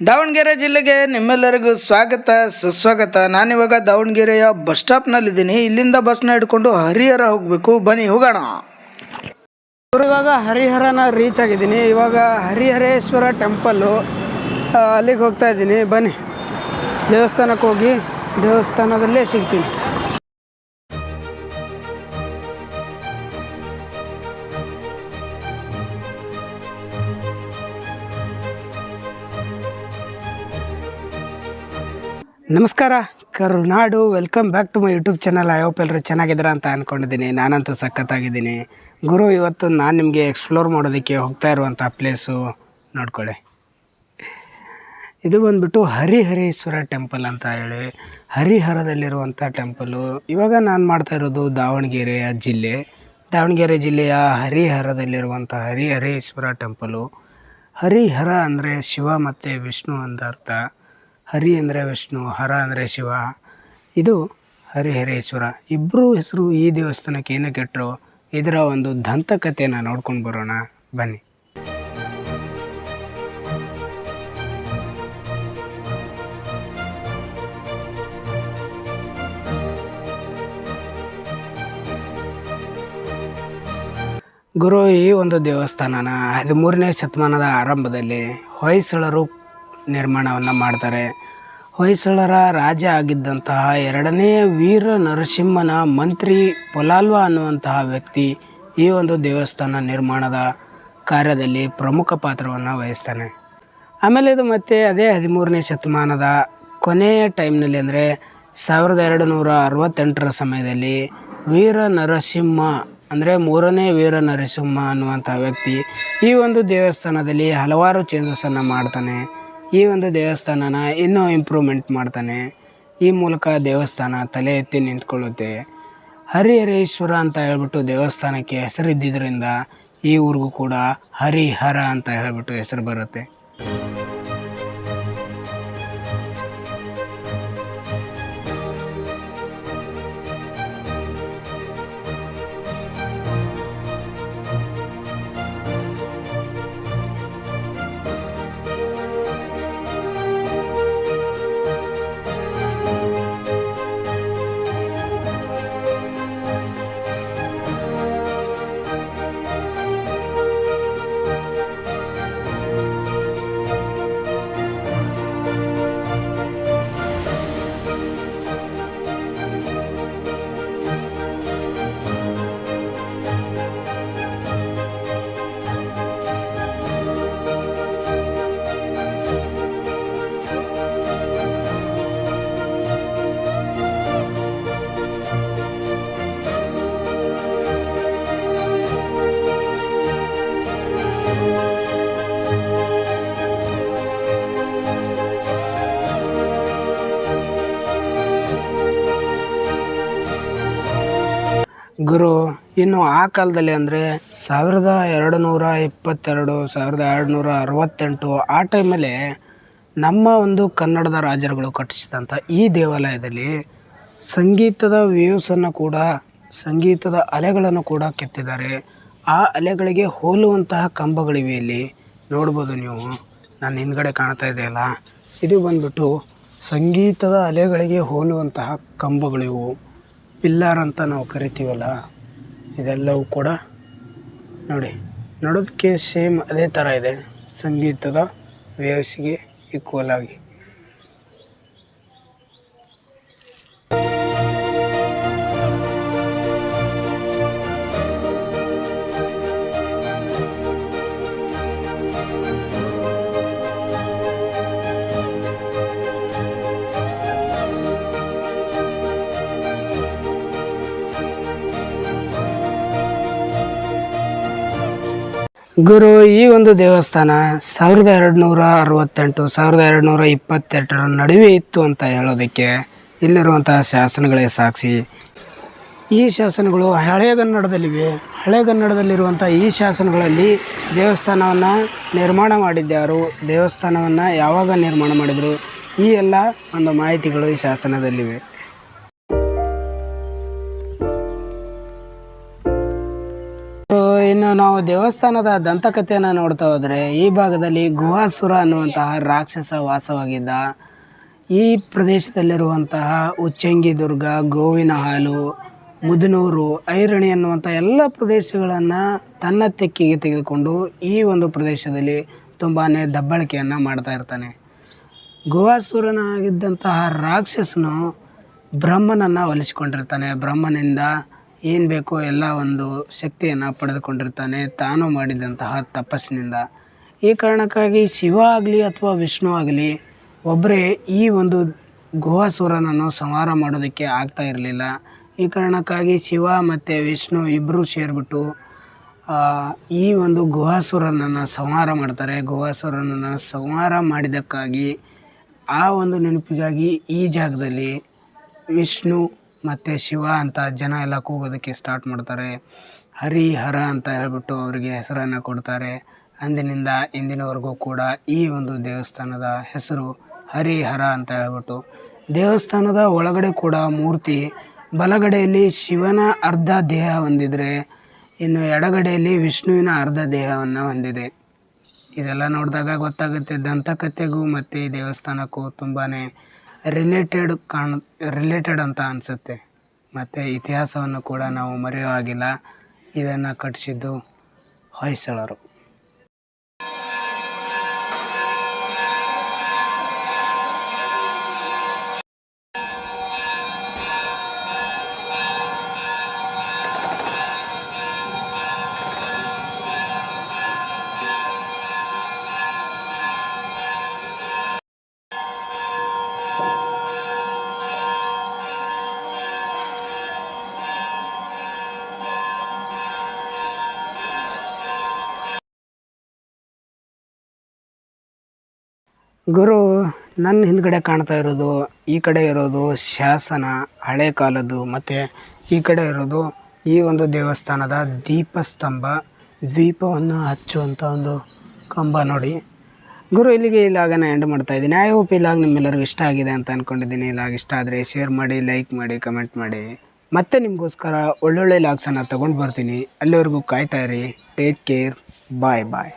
ದಾವಣಗೆರೆ ಜಿಲ್ಲೆಗೆ ನಿಮ್ಮೆಲ್ಲರಿಗೂ ಸ್ವಾಗತ, ಸುಸ್ವಾಗತ. ನಾನಿವಾಗ ದಾವಣಗೆರೆಯ ಬಸ್ ಸ್ಟಾಪ್ನಲ್ಲಿದ್ದೀನಿ. ಇಲ್ಲಿಂದ ಬಸ್ನ ಹಿಡ್ಕೊಂಡು ಹರಿಹರ ಹೋಗಬೇಕು. ಬನ್ನಿ, ಹೋಗೋಣ. ಇವಾಗ ಹರಿಹರನ ರೀಚ್ ಆಗಿದ್ದೀನಿ. ಇವಾಗ ಹರಿಹರೇಶ್ವರ ಟೆಂಪಲ್ಲು ಅಲ್ಲಿಗೆ ಹೋಗ್ತಾ ಇದ್ದೀನಿ. ಬನ್ನಿ, ದೇವಸ್ಥಾನಕ್ಕೆ ಹೋಗಿ ದೇವಸ್ಥಾನದಲ್ಲೇ ಸಿಗ್ತೀನಿ. ನಮಸ್ಕಾರ, Karunadu. Welcome back to my YouTube channel I hope ಎಲ್ಲರೂ ಚೆನ್ನಾಗಿದ್ದೀರಾ ಅಂತ ಅಂದ್ಕೊಂಡಿದ್ದೀನಿ ನಾನಂತೂ ಸಖತ್ತಾಗಿದ್ದೀನಿ. ಗುರು, ಇವತ್ತು ನಾನು ನಿಮಗೆ ಎಕ್ಸ್ಪ್ಲೋರ್ ಮಾಡೋದಕ್ಕೆ ಹೋಗ್ತಾ ಇರುವಂಥ ಪ್ಲೇಸು ನೋಡ್ಕೊಳ್ಳಿ. ಇದು ಬಂದುಬಿಟ್ಟು ಹರಿಹರೇಶ್ವರ ಟೆಂಪಲ್ ಅಂತ ಹೇಳಿ ಹರಿಹರದಲ್ಲಿರುವಂಥ ಟೆಂಪಲು ಇವಾಗ ನಾನು ಮಾಡ್ತಾ ಇರೋದು ದಾವಣಗೆರೆಯ ಜಿಲ್ಲೆ. ದಾವಣಗೆರೆ ಜಿಲ್ಲೆಯ ಹರಿಹರದಲ್ಲಿರುವಂಥ ಹರಿಹರೇಶ್ವರ ಟೆಂಪಲು ಹರಿಹರ ಅಂದರೆ ಶಿವ ಮತ್ತು ವಿಷ್ಣು ಅಂತ ಹರಿ ಅಂದರೆ ವಿಷ್ಣು, ಹರ ಅಂದರೆ ಶಿವ. ಇದು ಹರಿಹರೇಶ್ವರ. ಇಬ್ಬರೂ ಹೆಸರು ಈ ದೇವಸ್ಥಾನಕ್ಕೆ ಏನಕ್ಕೆ ಇಟ್ಟರು ಇದರ ಒಂದು ದಂತಕಥೆಯನ್ನು ನೋಡ್ಕೊಂಡು ಬರೋಣ. ಬನ್ನಿ. ಗುರು, ಈ ಒಂದು ದೇವಸ್ಥಾನನ ಹದಿಮೂರನೇ ಶತಮಾನದ ಆರಂಭದಲ್ಲಿ ಹೊಯ್ಸಳರು ನಿರ್ಮಾಣವನ್ನು ಮಾಡ್ತಾರೆ. ಹೊಯ್ಸಳರ ರಾಜ ಆಗಿದ್ದಂತಹ ಎರಡನೇ ವೀರ ನರಸಿಂಹನ ಮಂತ್ರಿ ಪೊಲಾಲ್ವ ಅನ್ನುವಂತಹ ವ್ಯಕ್ತಿ ಈ ಒಂದು ದೇವಸ್ಥಾನ ನಿರ್ಮಾಣದ ಕಾರ್ಯದಲ್ಲಿ ಪ್ರಮುಖ ಪಾತ್ರವನ್ನು ವಹಿಸ್ತಾನೆ. ಆಮೇಲೆ ಇದು ಮತ್ತೆ ಅದೇ ಹದಿಮೂರನೇ ಶತಮಾನದ ಕೊನೆಯ ಟೈಮ್ನಲ್ಲಿ ಅಂದರೆ ಸಾವಿರದ ಎರಡು ನೂರ ಅರವತ್ತೆಂಟರ ಸಮಯದಲ್ಲಿ ವೀರ ನರಸಿಂಹ ಅಂದರೆ ಮೂರನೇ ವೀರ ನರಸಿಂಹ ಅನ್ನುವಂಥ ವ್ಯಕ್ತಿ ಈ ಒಂದು ದೇವಸ್ಥಾನದಲ್ಲಿ ಹಲವಾರು ಚೇಂಜಸನ್ನು ಮಾಡ್ತಾನೆ. ಈ ಒಂದು ದೇವಸ್ಥಾನನ ಇನ್ನೂ ಇಂಪ್ರೂವ್ಮೆಂಟ್ ಮಾಡ್ತಾನೆ. ಈ ಮೂಲಕ ದೇವಸ್ಥಾನ ತಲೆ ಎತ್ತಿ ನಿಂತ್ಕೊಳ್ಳುತ್ತೆ. ಹರಿಹರೇಶ್ವರ ಅಂತ ಹೇಳ್ಬಿಟ್ಟು ದೇವಸ್ಥಾನಕ್ಕೆ ಹೆಸರಿದ್ದರಿಂದ ಈ ಊರಿಗೂ ಕೂಡ ಹರಿಹರ ಅಂತ ಹೇಳ್ಬಿಟ್ಟು ಹೆಸರು ಬರುತ್ತೆ. ಗುರು, ಇನ್ನು ಆ ಕಾಲದಲ್ಲಿ ಅಂದರೆ ಸಾವಿರದ ಎರಡು ನೂರ ಇಪ್ಪತ್ತೆರಡು, ಸಾವಿರದ ಎರಡು ನೂರ ಅರವತ್ತೆಂಟು, ಆ ಟೈಮಲ್ಲಿ ನಮ್ಮ ಒಂದು ಕನ್ನಡದ ರಾಜರುಗಳು ಕಟ್ಟಿಸಿದಂಥ ಈ ದೇವಾಲಯದಲ್ಲಿ ಸಂಗೀತದ ವೇವ್ಸನ್ನು ಕೂಡ, ಸಂಗೀತದ ಅಲೆಗಳನ್ನು ಕೂಡ ಕೆತ್ತಿದ್ದಾರೆ. ಆ ಅಲೆಗಳಿಗೆ ಹೋಲುವಂತಹ ಕಂಬಗಳಿವೆ ಇಲ್ಲಿ. ನೋಡ್ಬೋದು ನೀವು. ನಾನು ಹಿಂದ್ಗಡೆ ಕಾಣ್ತಾ ಇದೆಯಲ್ಲ ಇದು ಬಂದ್ಬಿಟ್ಟು ಸಂಗೀತದ ಅಲೆಗಳಿಗೆ ಹೋಲುವಂತಹ ಕಂಬಗಳಿವು. ಪಿಲ್ಲರ್ ಅಂತ ನಾವು ಕರಿತೀವಲ್ಲ, ಇದೆಲ್ಲವೂ ಕೂಡ ನೋಡಿ, ನೋಡೋದಕ್ಕೆ ಸೇಮ್ ಅದೇ ಥರ ಇದೆ. ಸಂಗೀತದ ವೇವ್ಸ್ಗೆ ಈಕ್ವಲ್ ಆಗಿ. ಗುರು, ಈ ಒಂದು ದೇವಸ್ಥಾನ ಸಾವಿರದ ಎರಡು ನೂರ ಅರವತ್ತೆಂಟು, ಸಾವಿರದ ಎರಡು ನೂರ ಇಪ್ಪತ್ತೆಂಟರ ನಡುವೆ ಇತ್ತು ಅಂತ ಹೇಳೋದಕ್ಕೆ ಇಲ್ಲಿರುವಂತಹ ಶಾಸನಗಳೇ ಸಾಕ್ಷಿ. ಈ ಶಾಸನಗಳು ಹಳೆಗನ್ನಡದಲ್ಲಿವೆ ಹಳೆಗನ್ನಡದಲ್ಲಿರುವಂಥ ಈ ಶಾಸನಗಳಲ್ಲಿ ದೇವಸ್ಥಾನವನ್ನು ನಿರ್ಮಾಣ ಮಾಡಿದ್ದಾರು ದೇವಸ್ಥಾನವನ್ನು ಯಾವಾಗ ನಿರ್ಮಾಣ ಮಾಡಿದರು? ಈ ಎಲ್ಲ ಒಂದು ಮಾಹಿತಿಗಳು ಈ ಶಾಸನದಲ್ಲಿವೆ. ನಾವು ದೇವಸ್ಥಾನದ ದಂತಕಥೆಯನ್ನು ನೋಡ್ತಾ ಹೋದರೆ, ಈ ಭಾಗದಲ್ಲಿ ಗುಹಾಸುರ ಅನ್ನುವಂತಹ ರಾಕ್ಷಸ ವಾಸವಾಗಿದ್ದ ಈ ಪ್ರದೇಶದಲ್ಲಿರುವಂತಹ ಉಚ್ಚಂಗಿ ದುರ್ಗ, ಗೋವಿನ ಹಾಲು, ಮುದನೂರು, ಐರಣಿ ಅನ್ನುವಂಥ ಎಲ್ಲ ಪ್ರದೇಶಗಳನ್ನು ತನ್ನ ತೆಕ್ಕಿಗೆ ತೆಗೆದುಕೊಂಡು ಈ ಒಂದು ಪ್ರದೇಶದಲ್ಲಿ ತುಂಬಾ ದಬ್ಬಳಿಕೆಯನ್ನು ಮಾಡ್ತಾ ಇರ್ತಾನೆ. ಗುಹಾಸುರನಾಗಿದ್ದಂತಹ ರಾಕ್ಷಸನು ಬ್ರಹ್ಮನನ್ನು ಒಲಿಸಿಕೊಂಡಿರ್ತಾನೆ. ಬ್ರಹ್ಮನಿಂದ ಏನು ಬೇಕೋ ಎಲ್ಲ ಒಂದು ಶಕ್ತಿಯನ್ನು ಪಡೆದುಕೊಂಡಿರ್ತಾನೆ. ತಾನು ಮಾಡಿದಂತಹ ತಪಸ್ಸಿನಿಂದ. ಈ ಕಾರಣಕ್ಕಾಗಿ ಶಿವ ಆಗಲಿ ಅಥವಾ ವಿಷ್ಣು ಆಗಲಿ ಒಬ್ಬರೇ ಈ ಒಂದು ಗುಹಾಸುರನನ್ನು ಸಂಹಾರ ಮಾಡೋದಕ್ಕೆ ಆಗ್ತಾ ಇರಲಿಲ್ಲ. ಈ ಕಾರಣಕ್ಕಾಗಿ ಶಿವ ಮತ್ತು ವಿಷ್ಣು ಇಬ್ಬರೂ ಸೇರಿಬಿಟ್ಟು ಈ ಒಂದು ಗುಹಾಸುರನನ್ನು ಸಂಹಾರ ಮಾಡ್ತಾರೆ. ಗುಹಾಸುರನನ್ನು ಸಂಹಾರ ಮಾಡಿದ್ದಕ್ಕಾಗಿ ಆ ಒಂದು ನೆನಪಿಗಾಗಿ ಈ ಜಾಗದಲ್ಲಿ ವಿಷ್ಣು ಮತ್ತು ಶಿವ ಅಂತ ಜನ ಎಲ್ಲ ಕೂಗೋದಕ್ಕೆ ಸ್ಟಾರ್ಟ್ ಮಾಡ್ತಾರೆ. ಹರಿ ಹರ ಅಂತ ಹೇಳ್ಬಿಟ್ಟು ಅವರಿಗೆ ಹೆಸರನ್ನು ಕೊಡ್ತಾರೆ. ಅಂದಿನಿಂದ ಇಂದಿನವರೆಗೂ ಕೂಡ ಈ ಒಂದು ದೇವಸ್ಥಾನದ ಹೆಸರು ಹರಿಹರ ಅಂತ ಹೇಳ್ಬಿಟ್ಟು. ದೇವಸ್ಥಾನದ ಒಳಗಡೆ ಕೂಡ ಮೂರ್ತಿ, ಬಲಗಡೆಯಲ್ಲಿ ಶಿವನ ಅರ್ಧ ದೇಹ ಹೊಂದಿದರೆ, ಇನ್ನು ಎಡಗಡೆಯಲ್ಲಿ ವಿಷ್ಣುವಿನ ಅರ್ಧ ದೇಹವನ್ನು ಹೊಂದಿದೆ. ಇದೆಲ್ಲ ನೋಡಿದಾಗ ಗೊತ್ತಾಗುತ್ತೆ ದಂತಕಥೆಗೂ ಮತ್ತು ದೇವಸ್ಥಾನಕ್ಕೂ ತುಂಬಾ ರಿಲೇಟೆಡ್ ಕಾಣ್ ರಿಲೇಟೆಡ್ ಅಂತ ಅನಿಸುತ್ತೆ. ಮತ್ತು ಇತಿಹಾಸವನ್ನು ಕೂಡ ನಾವು ಮರೆಯೋ ಹಾಗಿಲ್ಲ. ಇದನ್ನು ಕಟ್ಟಿಸಿದ್ದು ಹೊಯ್ಸಳರು. ಗುರು, ನನ್ನ ಹಿಂದ್ಗಡೆ ಕಾಣ್ತಾ ಇರೋದು, ಈ ಕಡೆ ಇರೋದು ಶಾಸನ, ಹಳೆ ಕಾಲದ್ದು, ಮತ್ತು ಈ ಕಡೆ ಇರೋದು ಈ ಒಂದು ದೇವಸ್ಥಾನದ ದೀಪಸ್ತಂಭ ದೀಪವನ್ನು ಹಚ್ಚುವಂಥ ಒಂದು ಕಂಬ ನೋಡಿ. ಗುರು, ಇಲ್ಲಿಗೆ ಈ ಲಾಗನ ಎಂಡ್ ಮಾಡ್ತಾ ಇದ್ದೀನಿ. ಐ ಹೋಪ್ ಈ ಲಾಗ್ ನಿಮ್ಮೆಲ್ಲರಿಗೂ ಇಷ್ಟ ಆಗಿದೆ ಅಂತ ಅಂದ್ಕೊಂಡಿದ್ದೀನಿ ಈ ಲಾಗ್ ಇಷ್ಟ ಆದರೆ ಶೇರ್ ಮಾಡಿ ಲೈಕ್ ಮಾಡಿ ಕಮೆಂಟ್ ಮಾಡಿ. ಮತ್ತೆ ನಿಮಗೋಸ್ಕರ ಒಳ್ಳೊಳ್ಳೆ ಲಾಗ್ಸನ್ನು ತೊಗೊಂಡು ಬರ್ತೀನಿ. ಅಲ್ಲಿವರೆಗೂ ಕಾಯ್ತಾ ಇರಿ. ಟೇಕ್ ಕೇರ್ ಬಾಯ್ ಬಾಯ್